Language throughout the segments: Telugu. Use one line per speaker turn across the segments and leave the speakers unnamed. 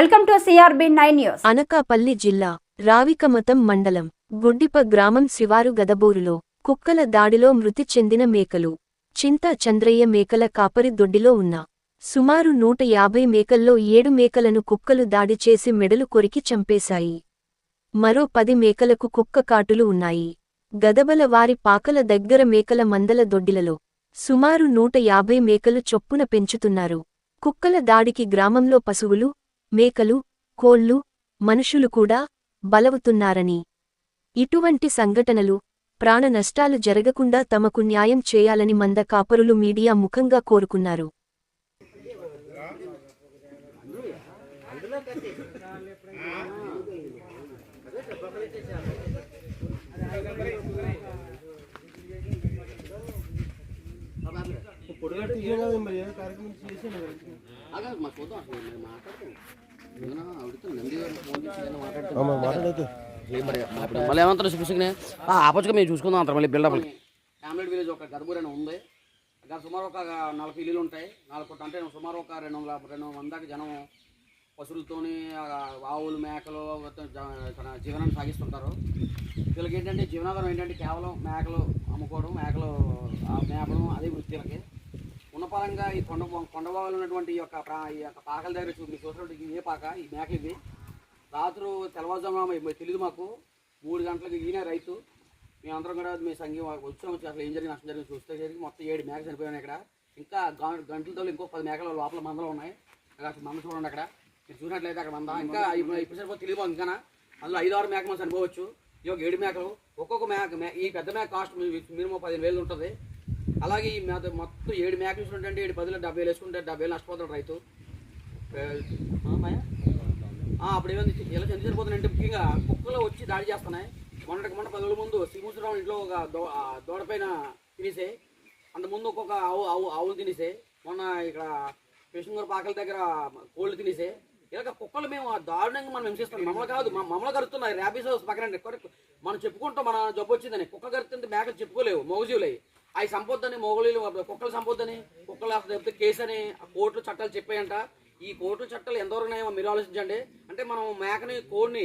Welcome to CRB nine news.
Anakapalli జిల్లా రావికమతం మండలం గుడ్డిప గ్రామం శివారు గదబూరులో కుక్కల దాడిలో మృతి చెందిన మేకలు. చింత చంద్రయ్య మేకల కాపరి దొడ్డిలో ఉన్న సుమారు నూట యాభై మేకల్లో ఏడు మేకలను కుక్కలు దాడి చేసి మెడలు కొరికి చంపేశాయి. మరో పది మేకలకు కుక్క కాటులు ఉన్నాయి. గదబల వారి పాకల దగ్గర మేకల మందల దొడ్డిలలో సుమారు నూట యాభై మేకలు చొప్పున పెంచుతున్నారు. కుక్కల దాడికి గ్రామంలో పశువులు మేకలు కోళ్ళు మనుషులు కూడా బలవుతున్నారని. ఇటువంటి సంఘటనలు ప్రాణ నష్టాలు జరగకుండా తమకు న్యాయం చేయాలని మంద కాపరులు మీడియా ముఖంగా కోరుకున్నారు
పొడిగట్టు ఇయ్యం కదా మరి ఏదో కార్యక్రమం చేసాను
అదే మా చూద్దాం అసలు నేను మాట్లాడతాను నేను అడుగుతాను నంది గారిని ఫోన్ చేసి నేను మాట్లాడతాను
మాట్లాడైతే
ఏ మరి ఇప్పుడు మళ్ళీ ఏమంటారు చూసుకునే ఆపోజిట్గా మేము చూసుకుందాం అంటారు. మళ్ళీ బిల్డప్ ఫ్యామిలీ విలేజ్ ఒక గదబూర్ అని ఉంది. అక్కడ సుమారు ఒక నలభై ఇల్లులు ఉంటాయి. నాలుగు అంటే సుమారు ఒక రెండు వందల రెండు వందల మందికి జనం పశువులతోని ఆ, ఆవులు మేకలు జీవనాన్ని సాగిస్తుంటారు. వీళ్ళకి ఏంటంటే జీవనాధారం ఏంటంటే కేవలం మేకలు అమ్ముకోవడం మేకలు ఆ, మేపడం అదే వృత్తి వీళ్ళకి. ఉన్న ఈ కొండ కొండభాగంలో ఉన్నటువంటి ఈ యొక్క ఈ యొక్క పాకల దగ్గర చూ మీరు చూసినటువంటి ఇవే పాక ఈ మేకలు ఇది. రాత్రి తెల్లవారుజామున తెలియదు మాకు. మూడు గంటలకు ఈయన రైతు. మేమందరం కూడా మీ సంఘం వచ్చాము అసలు ఏం జరిగింది నష్టం జరిగింది చూస్తే జరిగి మొత్తం ఏడు మేకలు చనిపోయాయి ఇక్కడ ఇంకా గంటలతో ఇంకో పది మేకలు లోపల మందలు ఉన్నాయి. అక్కడ అసలు మంద చూడండి అక్కడ. మీరు చూసినట్లయితే అక్కడ మంద. ఇంకా ఇప్పుడు సరిపోతే తెలియదు ఇంకా అందులో ఐదు ఆరు మేక మనం చనిపోవచ్చు. ఈ ఒక ఏడు మేకలు. ఒక్కొక్క మేక మే- ఈ పెద్ద మేక కాస్ట్ మినిమం పదిహేను వేలు ఉంటుంది. అలాగే ఈ మేత మొత్తం ఏడు మేకలు చూసినట్టు ఏడు పదిలో డెబ్బై వేలు వేసుకుంటే డెబ్బై వేలు నష్టపోతాడు రైతు. అప్పుడు ఏమైంది? ఇలా చెంది సరిపోతుందంటే ముఖ్యంగా కుక్కలు వచ్చి దాడి చేస్తున్నాయి. మొన్నటికి మొన్న పది ముందు శ్రీమూర్తిరావు ఇంట్లో ఒక దో ఆ పైన తినేసే. అంత ముందు ఒక్కొక్క ఆవు ఆవు ఆవులు తినేసే. మొన్న ఇక్కడ కృష్ణగారు పాకల దగ్గర కోళ్ళు తినేసే. ఇలాగ కుక్కలు మేము దారుణంగా మనం హింసిస్తాం మమ్మల్ని కాదు మా- మమ్మల్ని కరుతున్నాయి ర్యాబీస్ హౌస్ పక్కన మనం చెప్పుకుంటాం మన జబ్బు వచ్చిందని. కుక్క కరుతుంటే మేకలు చెప్పుకోలేవు మోగజీవులై అవి సంపొద్దని మొగలీలు కుక్కలు సంపొద్దని కుక్కలు అసలు చెప్తే కేసు అని ఆ కోర్టు చట్టాలు చెప్పాయంట. ఈ కోర్టు చట్టాలు ఎంతవరకు ఉన్నాయో మీరు ఆలోచించండి. అంటే మనం మేకని కోడిని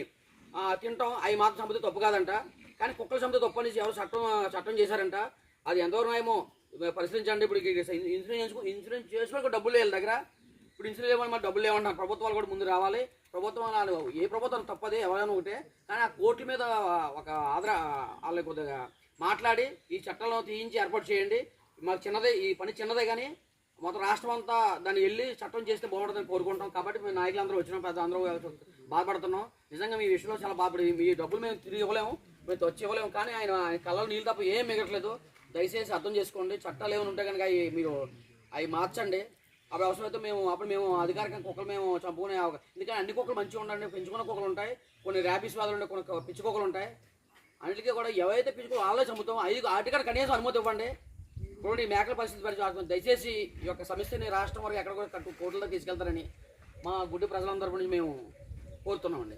తింటాం. అవి మాత్రం సంపద తప్పు కాదంట. కానీ కుక్కల సంపద తప్పు అనేసి ఎవరు చట్టం చట్టం చేశారంట. అది ఎంతవరకు ఉన్నాయేమో పరిశీలించండి. ఇప్పుడు ఇన్సూరెన్స్ ఇన్సూరెన్స్ చేసుకోవడానికి డబ్బులు లేదు దగ్గర. ఇప్పుడు ఇన్సూరెన్స్ ఇవ్వమని మరి డబ్బులు లేవంటారు ప్రభుత్వాలు కూడా ముందు రావాలి. ప్రభుత్వం వాళ్ళు ఏ ప్రభుత్వం తప్పదే ఎవరైనా ఒకటే. కానీ ఆ కోర్టు మీద ఒక ఆధార వాళ్ళకి కొద్దిగా మాట్లాడి ఈ చట్టాలను తీయించి ఏర్పాటు చేయండి. మాకు చిన్నదే ఈ పని చిన్నదే కానీ మొత్తం రాష్ట్రం అంతా దాన్ని వెళ్ళి చట్టం చేస్తే బాగుంటుందని కోరుకుంటాం. కాబట్టి మేము నాయకులందరూ వచ్చిన పెద్ద అందరూ బాధపడుతున్నాం. నిజంగా మీ విషయంలో చాలా బాధపడి మీ డబ్బులు మేము తిరిగి ఇవ్వలేము మేము వచ్చి ఇవ్వలేము. కానీ ఆయన కళ్ళలో నీళ్ళు తప్ప ఏం మిగట్లేదు. దయచేసి అర్థం చేసుకోండి. చట్టాలు ఏమైనా ఉంటే కనుక అవి మీరు అవి మార్చండి. అప్పుడు అవసరమైతే మేము అప్పుడు మేము అధికారికంగా కుక్కలు మేము చంపుకునే ఎందుకంటే అన్ని కుక్కలు మంచిగా ఉండండి పెంచుకున్న కుక్కలు ఉంటాయి. కొన్ని ర్యాబీస్ వ్యాధులు ఉంటాయి కొన్ని పిచ్చి కుక్కలు ఉంటాయి. అన్నిటికీ కూడా ఎవరైతే పిలుచుకో వాళ్ళే చంపుతాం. అవి వాటికాడ కనీసం అనుమతి ఇవ్వండి. ఇప్పుడు ఈ మేకల పరిస్థితి పరిచయం దయచేసి ఈ యొక్క సమస్యని రాష్ట్రం వరకు ఎక్కడ కూడా కట్టు కోర్టులో తీసుకెళ్తారని మా గుడ్డి ప్రజలందరి గురించి మేము కోరుతున్నామండి.